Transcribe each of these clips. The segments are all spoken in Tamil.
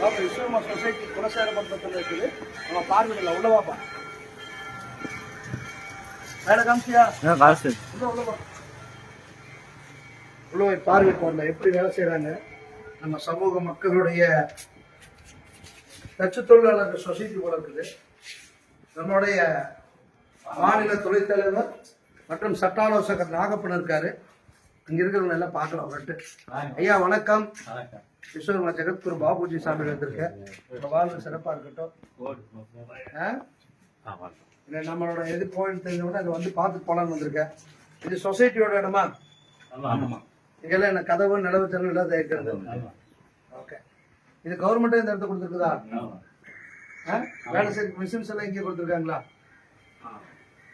டாக்டர் விஸ்வமா சொசைட்டி குலசேர பத்திரத்தில் இருக்குது. நம்ம பார்வையில் உள்ளவாப்பா வேலை காமிச்சியா? காசு உள்ள உள்ள வா. உள்ள போய் பார்வைக்கு வரல எப்படி வேலை செய்றாங்க? நம்ம சமூக மக்களுடைய தச்சு தொழிலாளர்கள் சொசைட்டி போல இருக்குது. நம்மளுடைய மாநில துணைத் தலைவர் மற்றும் சட்ட ஆலோசகர் நாகப்பன் இருக்காரு. இங்க இருக்கிறவங்க எல்லாம் பார்க்கலாம் அவர்கிட்ட ஐயா வணக்கம். விஸ்வகர்மா ஜெகத்குரு பாபுஜி சாமி வந்திருக்கேன் உங்க வாழ்வு சிறப்பா இருக்கட்டும். நம்மளோட எது கோயில் தெரிஞ்சவங்க அதை வந்து பார்த்து போலான்னு வந்திருக்கேன் இது சொசைட்டியோட இடமா? இங்கெல்லாம் என்ன கதவு நிலவு ஜன்னல் எல்லாம் தேய்க்கிறது ஓகே. இது கவர்மெண்ட்டே இந்த இடத்த கொடுத்துருக்குதா? வேலை செய்ய மிஷின்ஸ் எல்லாம் இங்கே கொடுத்துருக்காங்களா?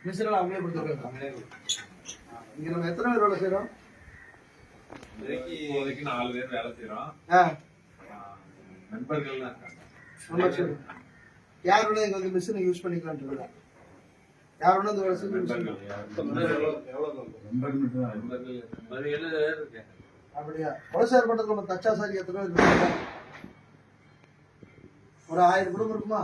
மிஷின் எல்லாம் அவங்களே கொடுத்துருக்காங்க. இங்க நம்ம எத்தனை பேர் வேலை செய்றோம்? இப்போதைக்கு நாலு பேர் வேலை செய்யறோம் நண்பர்கள் தான் இருக்காங்க. ரொம்ப சரி யார் வேணா இங்க வந்து மிஷினை யூஸ் பண்ணிக்கலாம்னு இருக்கா யார் வேணா இந்த பண்ணிக்கலாம். நண்பர்கள் அப்படியா? குலசேர் பட்டத்தில் நம்ம தச்சா சாரி எத்தனை பேர் ஒரு ஆயிரம் குடும்பம் இருக்குமா?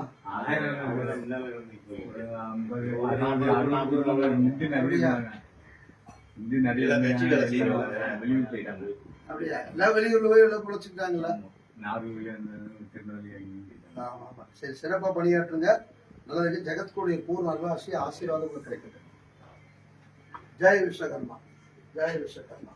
அப்படியா? எல்லாம் வெளியூர்ல போய் எல்லாம் பிழைச்சிக்கிட்டாங்களா ஆமா ஆமா. சரி சிறப்பா பணியாற்றுங்க. நல்லதுக்கு ஜெகத்குடைய பூர்ண அல்வாசி ஆசீர்வாதம் கிடைக்கட்டும். ஜெய் விஸ்வகர்மா. ஜெய் விஸ்வகர்மா.